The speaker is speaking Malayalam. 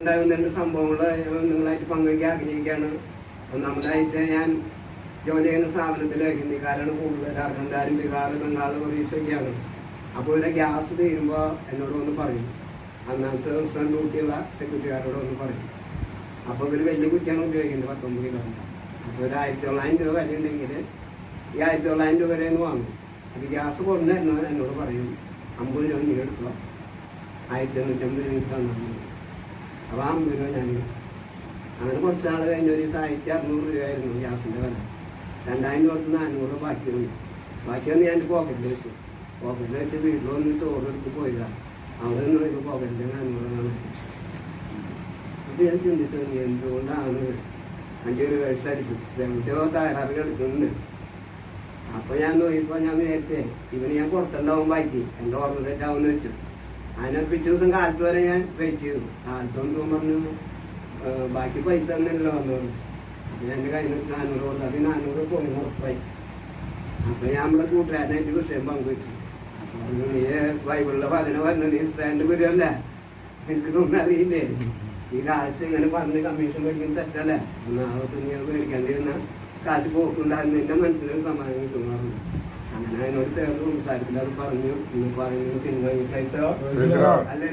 ഉണ്ടാകുന്ന സംഭവങ്ങൾ നിങ്ങളായിട്ട് പങ്കുവയ്ക്കാൻ ആഗ്രഹിക്കുകയാണ്. ഒന്നാമതായിട്ട് ഞാൻ ജോലി ചെയ്യുന്ന സ്ഥാപനത്തിൽ ഹിന്ദിക്കാരാണ് കൂടുതൽ. അർഹന്താരും ബീഹാർ ബംഗാൾ ഒറീസൊക്കെയാണ് അപ്പോൾ ഇവിടെ ഗ്യാസ് തീരുമ്പോൾ എന്നോട് ഒന്ന് പറയും. അന്നത്തെ ദിവസം ഡ്യൂട്ടിയുള്ള സെക്യൂരിറ്റിക്കാരോട് ഒന്ന് പറയും. അപ്പോൾ ഇവർ വലിയ കുറ്റിയാണ് ഉപയോഗിക്കുന്നത് പത്തൊമ്പത് കിലോ അപ്പോൾ ഒരു ആയിരത്തി തൊള്ളായിരം രൂപ വില ഉണ്ടെങ്കിൽ ഈ ആയിരത്തി തൊള്ളായിരം രൂപ വരെ വാങ്ങും. അപ്പോൾ ഗ്യാസ് കൊണ്ടു തരുന്നവർ എന്നോട് പറയും അമ്പത് രൂപ നീ എടുത്തോ. ആയിരത്തി എണ്ണൂറ്റമ്പത് രൂപ തന്നാൽ അപ്പോൾ ആ അമ്പത് രൂപ ഞാൻ അങ്ങനെ കുറച്ച് നാൾ കഴിഞ്ഞ ഒരു ആയിരത്തി അറുന്നൂറ് രൂപയായിരുന്നു ഗ്യാസിന്റെ വില. രണ്ടായിരം രൂപ നാനൂറ് ബാക്കി വന്നു. ബാക്കി വന്ന് ഞാൻ പോക്കറ്റിൽ വെച്ചു. പോക്കറ്റിൽ വെച്ച് വീട്ടിൽ വന്ന് ചോറെടുത്ത് പോയതാണ് അവിടെ നിന്ന് ഒരു പോക്കറ്റിൽ നാനൂറാണ് അപ്പോൾ ഞാൻ ചിന്തിച്ചു "ഇനി എന്തുകൊണ്ടാണ് അഞ്ച് ഒരു അടിച്ചു എവിടെയോ തകരാറ് കിടക്കുന്നുണ്ട്. അപ്പോൾ ഞാൻ നോക്കിയപ്പോൾ ഞാൻ വിചാരിച്ചേ ഇവന് ഞാൻ പുറത്തുണ്ടാവും ബാക്കി. എന്റെ ഓർമ്മ തെറ്റാവുന്ന വെച്ചു. അതിനെ പിറ്റേ ദിവസം കാലത്ത് വരെ ഞാൻ വെയിറ്റ് ചെയ്തു. കാലത്ത് വന്നു പറഞ്ഞു ബാക്കി പൈസ തന്നെയല്ലോ വന്നു അപ്പം എന്റെ കയ്യിൽ നാനൂറ് കൊടുത്തു. അത് നാനൂറ് പോയി ഉറപ്പായി. അപ്പം ഞാൻ നമ്മളെ കൂട്ടുകാരനായിട്ട് വിഷയം പങ്കുവെച്ചു. അപ്പം നീ ബൈബിളിലെ പതിനെ പറഞ്ഞു നീ സ്റ്റാൻഡ് വരുമല്ലേ എനിക്ക് എനിക്കിതൊന്നും അറിയില്ലേ? ഈ കാശ് ഇങ്ങനെ പറഞ്ഞ് കമ്മീഷൻ മേടിക്കാൻ തെറ്റല്ലേ? ഒന്നാമത്തെ നീ അത് മേടിക്കാണ്ടിരുന്ന കാശ് പോക്കുണ്ടായിരുന്നു. എന്റെ മനസ്സിലൊരു സമാധാനം കിട്ടുന്നു അങ്ങനെ അതിനോട് ചേർന്ന് സംസാരത്തിൽ അത് പറഞ്ഞു നിങ്ങൾ പറയുന്നത്. അല്ലെ